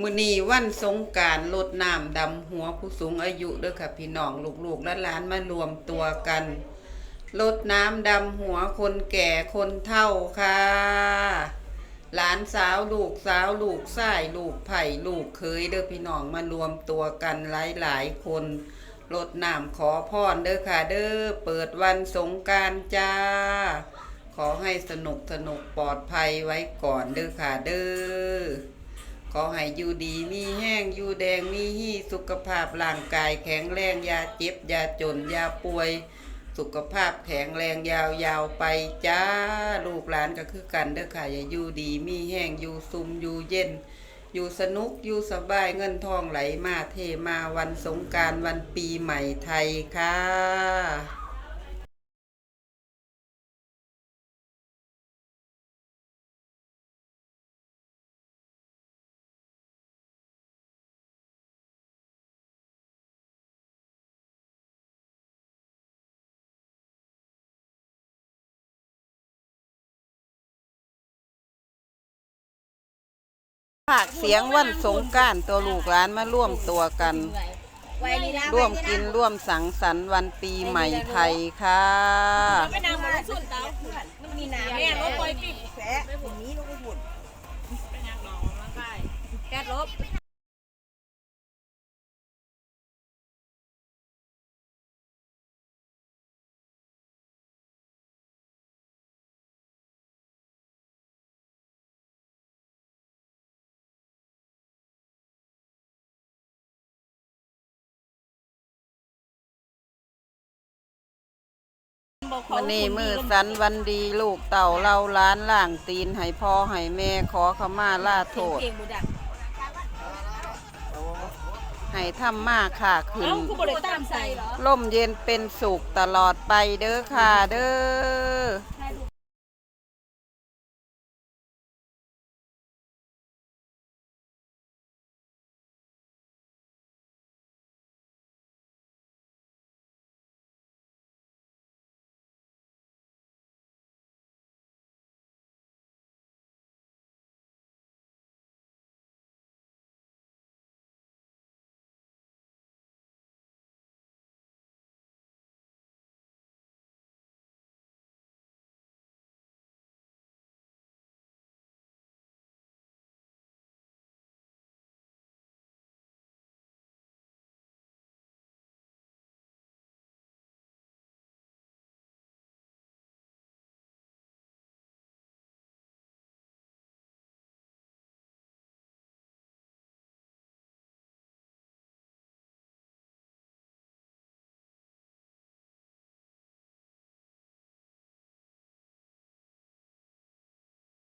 มื้อนี้วันสงการลดน้ำดำหัวผู้สูงอายุเด้อค่ะพี่น้องลูกๆและหลานมารวมตัวกันลดน้ำดำหัวคนแก่คนเฒ่าค่ะ หลานสาวลูกสาวลูกชายลูกไผ่ลูกเคยเด้อพี่น้องมารวมตัวกันหลายๆคนลดน้ำขอพรเด้อค่ะ เด้อเปิดวันสงการจ้า ขอให้สนุกสนุกปลอดภัยไว้ก่อนเด้อค่ะเด้อ อให้อยู่ดีมีแห้งอยู่แดงมีหี่สุขภาพร่างกายแข็งแรงยาเจ็บยาจนยาป่วย สุขภาพแข็งแรงยาวๆไปจ้าลูกหลานก็คือกันเด้อค่ะอย่าอยู่ดีมีแห้งอยู่ซุมอยู่เย็น อยู่สนุกอยู่สบายเงินทองไหลมาเทมาวันสงการวันปีใหม่ไทยค่ะ ภาคเสียงวันสงการตัวลูกหลานมาร่วมตัวกัน ร่วมกินร่วมสังสรรค์วันปีใหม่ไทยค่ะไม่นางมาสุดเตามันมีน้ำแม่ลบไปปิดแผลไม่ผมนี้ลงไปบุญเป็นยังหนองร่างกายแก๊สลบ วันนี้มือสันวันดีลูกเต่าเล่าล้านล่างตีนให้พ่อให้แม่ขอขมาลาโทษเก่งบุดักให้ทำมาค่าขึ้นเอ้าคือบริตามใส่เหรอล่มเย็นเป็นสุขตลอดไปเด้อค่ะเด้อ